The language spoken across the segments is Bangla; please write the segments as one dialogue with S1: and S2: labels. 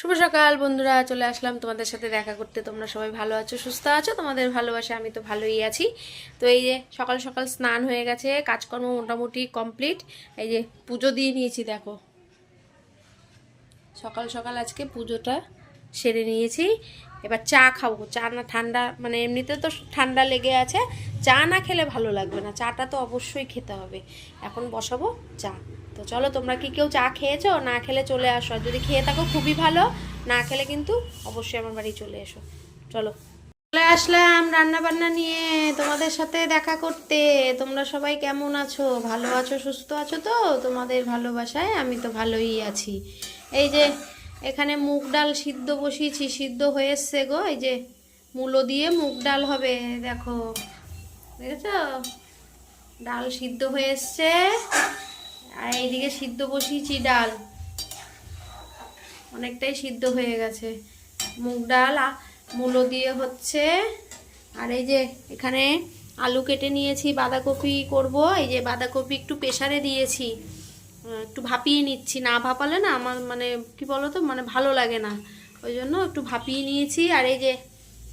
S1: শুভ সকাল, বন্ধুরা। চলে আসলাম তোমাদের সাথে দেখা করতে। তোমরা সবাই ভালো আছো, সুস্থ আছো? তোমাদের ভালোবাসা আমি তো ভালোই আছি। তো এই যে সকাল সকাল স্নান হয়ে গেছে, কাজকর্ম মোটামুটি কমপ্লিট। এই যে পুজো দিয়ে নিয়েছি, দেখো। সকাল সকাল আজকে পুজোটা সেরে নিয়েছি। এবার চা খাব। চা না ঠান্ডা মানে এমনিতে তো ঠান্ডা লেগে আছে। চা না খেলে ভালো লাগবে না। চাটা তো অবশ্যই খেতে হবে। এখন বসাবো চা। তো চলো, তোমরা কি কেউ চা খেয়েছো? না খেলে চলে আসো। আর যদি খেয়ে থাকো, খুবই ভালো। না খেলে কিন্তু অবশ্যই আমার বাড়ি চলে এসো। চলো। চলে আসলাম রান্না বান্না নিয়ে তোমাদের সাথে দেখা করতে। তোমরা সবাই কেমন আছো? ভালো আছো, সুস্থ আছো তো? তোমাদের ভালোবাসায় আমি তো ভালোই আছি। এই যে এখানে মুগ ডাল সিদ্ধ বসিয়েছি, সিদ্ধ হয়ে এসছে গো। এই যে মূলো দিয়ে মুগ ডাল হবে, দেখো। দেখেছ? ডাল সিদ্ধ হয়ে এসছে এইদিকে সিদ্ধ বসিয়েছি ডাল। অনেকটাই সিদ্ধ হয়ে গেছে। মুগ ডাল মূলো দিয়ে হচ্ছে, আর এই যে এখানে আলু কেটে নিয়েছি, বাঁধাকপি করব। এই যে বাঁধাকপি একটু প্রেসারে দিয়েছি। একটু ভাপিয়ে নিচ্ছি। না ভাপালে না আমার মানে কি বলো তো মানে ভালো লাগে না। ওই জন্য একটু ভাপিয়ে নিয়েছি। আর এই যে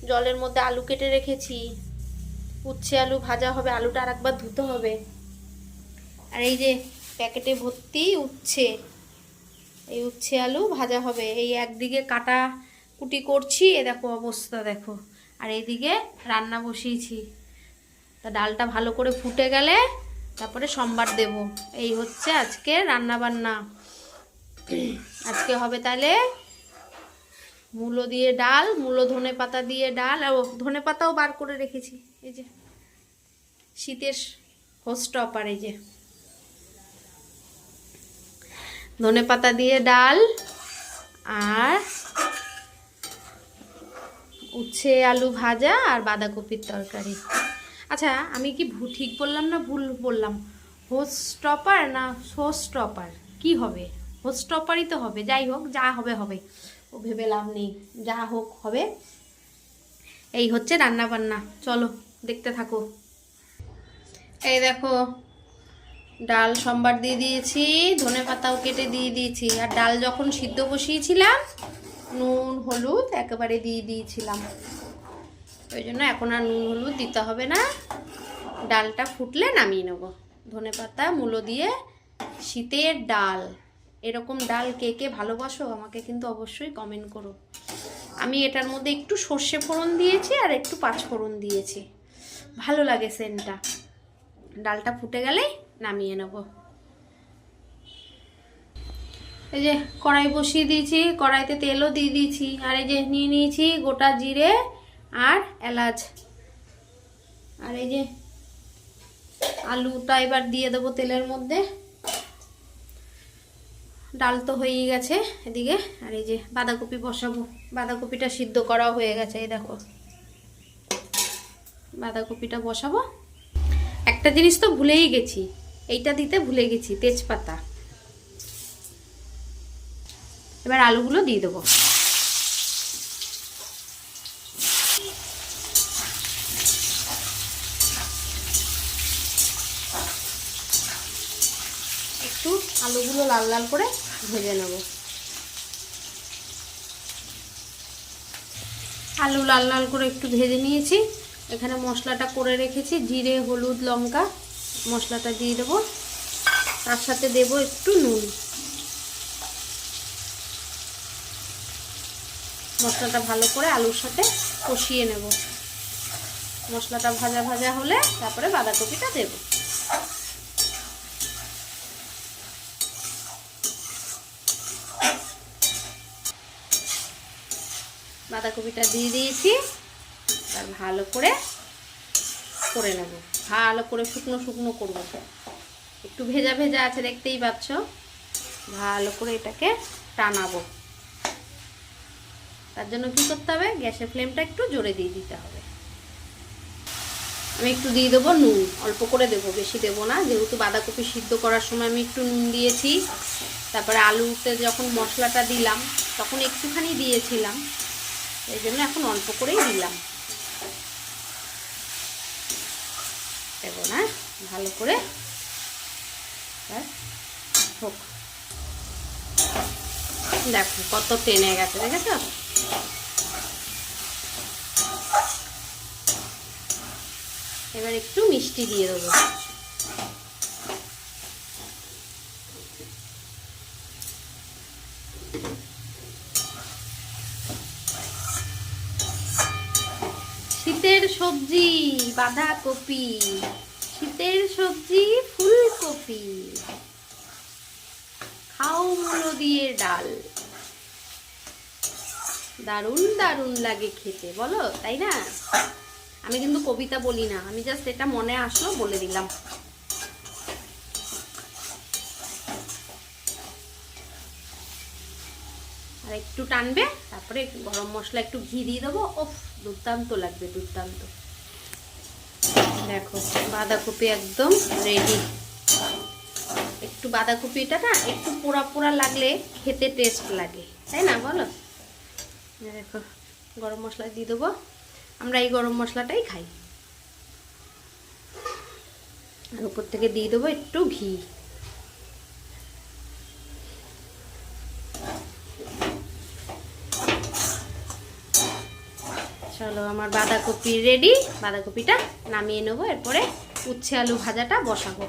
S1: জলের মধ্যে আলু কেটে রেখেছি। উচ্ছে আলু ভাজা হবে, আলুটা আর একবার ধুতে হবে। আর এই যে প্যাকেটে ভর্তি উচ্ছে। এই উচ্ছে আলু ভাজা হবে। এই একদিকে কাটা কুটি করছি, এ দেখো অবস্থা দেখো। আর এইদিকে রান্না বসিয়েছি। তা ডালটা ভালো করে ফুটে গেলে তারপরে সোমবার দেব। এই হচ্ছে আজকে রান্না বান্না আজকে হবে তাহলে মূলো দিয়ে ডাল, মূলো ধনে পাতা দিয়ে ডাল। ও, ধনে পাতাও বার করে রেখেছি। এই যে শীতের হোস্ট অপার এই যে। ধনে পাতা দিয়ে ডাল আর উচ্ছে আলু ভাজা আর বাঁধাকপির তরকারি। আচ্ছা আমি কি ঠিক বললাম না ভুল বললাম? হোস হোস্টপার না হোস্টপার কি হবে? হোস হোস্টপারই তো হবে, যাই হোক, যা হবে হবে। ও ভেবে লাভ নেই, যা হোক, হবে। এই হচ্ছে রান্না বান্না চলো, দেখতে থাকো। এই দেখো ডাল সম্বার দিয়ে দিয়েছি, ধনে পাতাও কেটে দিয়ে দিয়েছি। আর ডাল যখন সিদ্ধ বসিয়েছিলাম, নুন, হলুদ একেবারে দিয়ে দিয়েছিলাম। ওই জন্য এখন আর নুন, হলুদ দিতে হবে না। ডালটা ফুটলে নামিয়ে নেব। ধনে পাতা, মূলো দিয়ে শীতের ডাল। এরকম ডাল কে কে ভালোবাসো আমাকে কিন্তু অবশ্যই কমেন্ট করো। আমি এটার মধ্যে একটু সর্ষে ফোড়ন দিয়েছি আর একটু পাঁচ ফোড়ন দিয়েছি। ভালো লাগে সেন্টটা ডালটা ফুটে গেলেই নামিয়ে নেব। এই যে কড়াই বসিয়ে দিয়েছি, কড়াইতে তেলও দিয়ে দিয়েছি, আর এই যে নিয়ে নিয়েছি গোটা জিরে আর এলাচ। আর এই যে আলুটা এবার দিয়ে দেবো তেলের মধ্যে। ডাল তো হয়েই গেছে এদিকে, আর এই যে বাঁধাকপি বসাবো। বাঁধাকপিটা সিদ্ধ করাও হয়ে গেছে, এই দেখো। বাঁধাকপিটা বসাবো। একটা জিনিস তো ভুলেই গেছি এইটা দিতে ভুলে গেছি, তেজপাতা। এবার আলুগুলো দিয়ে দেবো। একটু আলুগুলো লাল লাল করে ভেজে নেব। আলু লাল লাল করে একটু ভেজে নিয়েছি। এখানে মশলাটা করে রেখেছি, জিরে, হলুদ, লঙ্কা। মশলাটা দিয়ে দেবো। তার সাথে দেব একটু নুন। মশলাটা ভালো করে আলুর সাথে কষিয়ে নেব। মশলাটা ভাজা ভাজা হলে তারপরে বাঁধাকপিটা দেব। বাঁধাকপিটা দিয়ে দিয়েছি। আর ভালো করে করে নেব। ভালো করে শুকনো শুকনো করব। একটু ভেজা ভেজা আছে, দেখতেই পাচ্ছ। ভালো করে এটাকে টানাবো। তার জন্য কি করতে হবে? গ্যাসের ফ্লেমটা একটু জোরে দিয়ে দিতে হবে। আমি একটু দিয়ে দেবো নুন, অল্প করে দেবো, বেশি দেবো না। যেহেতু বাঁধাকপি সিদ্ধ করার সময় আমি একটু নুন দিয়েছি। তারপরে আলুতে যখন মশলাটা দিলাম, তখন একটুখানি দিয়েছিলাম। এই জন্য এখন অল্প করেই দিলাম। না? ভালো করে হোক দেখো কত টেনে গেছে, দেখেছ? এবার একটু মিষ্টি দিয়ে দেবো। শীতের সবজি, বাঁধাকপি। শীতের সবজি ফুলকপি। খাও মুলো দিয়ে ডাল। দারুণ দারুণ লাগে খেতে, বলো, তাই না? আমি কিন্তু কবিতা বলি না, আমি জাস্ট এটা মনে আসলো বলে দিলাম। আর একটু টানবে, তারপরে গরম মশলা একটু ঘি দিয়ে দেবো, ওফ, দুর্দান্ত লাগবে, দুর্দান্ত। দেখো, বাঁধাকপি একদম রেডি একটু বাঁধাকপিটা না একটু পোড়া পোড়া লাগলে খেতে টেস্ট লাগে, তাই না বলো? দেখো, গরম মশলা দিয়ে দেবো। আমরা এই গরম মশলাটাই খাই। আর উপর থেকে দিয়ে দেবো একটু ঘি। চলো আমার বাঁধাকপি রেডি বাঁধাকপিটা নামিয়ে নেব, এরপরে উচ্ছে আলু ভাজাটা বসাবো।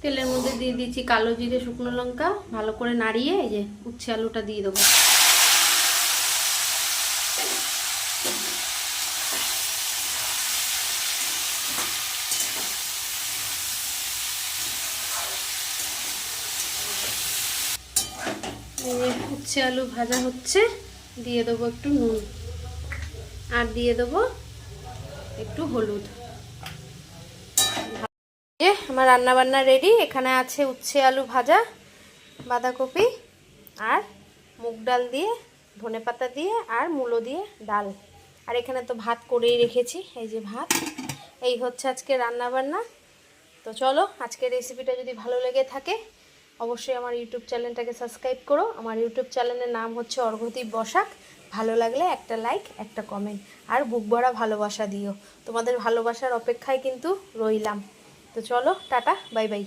S1: তেলের মধ্যে দিয়ে দিচ্ছি কালো জিরে, শুকনো লঙ্কা, ভালো করে নাড়িয়ে এই যে উচ্ছে আলুটা দিয়ে দেবো। উচ্ছে আলু ভাজা হচ্ছে, দিয়ে দেবো একটু নুন। আর দিয়ে দেবো একটু হলুদ। আমার রান্না বান্না রেডি এখানে আছে উচ্ছে, আলু ভাজা, বাঁধাকপি আর মুগ ডাল দিয়ে, ধনে পাতা দিয়ে আর মূলো দিয়ে ডাল। আর এখানে তো ভাত করেই রেখেছি, এই যে ভাত। এই হচ্ছে আজকে রান্না বান্না তো চলো, আজকের রেসিপিটা যদি ভালো লেগে থাকে, অবশ্যই আমার ইউটিউব চ্যানেলটাকে সাবস্ক্রাইব করো। আমার ইউটিউব চ্যানেলের নাম হচ্ছে অর্ঘতি বসাক। ভালো লাগলে একটা লাইক একটা কমেন্ট আর বুক ভরা ভালোবাসা দিও। তোমাদের ভালোবাসার অপেক্ষায় কিন্তু রইলাম। তো চলো, টাটা বাই বাই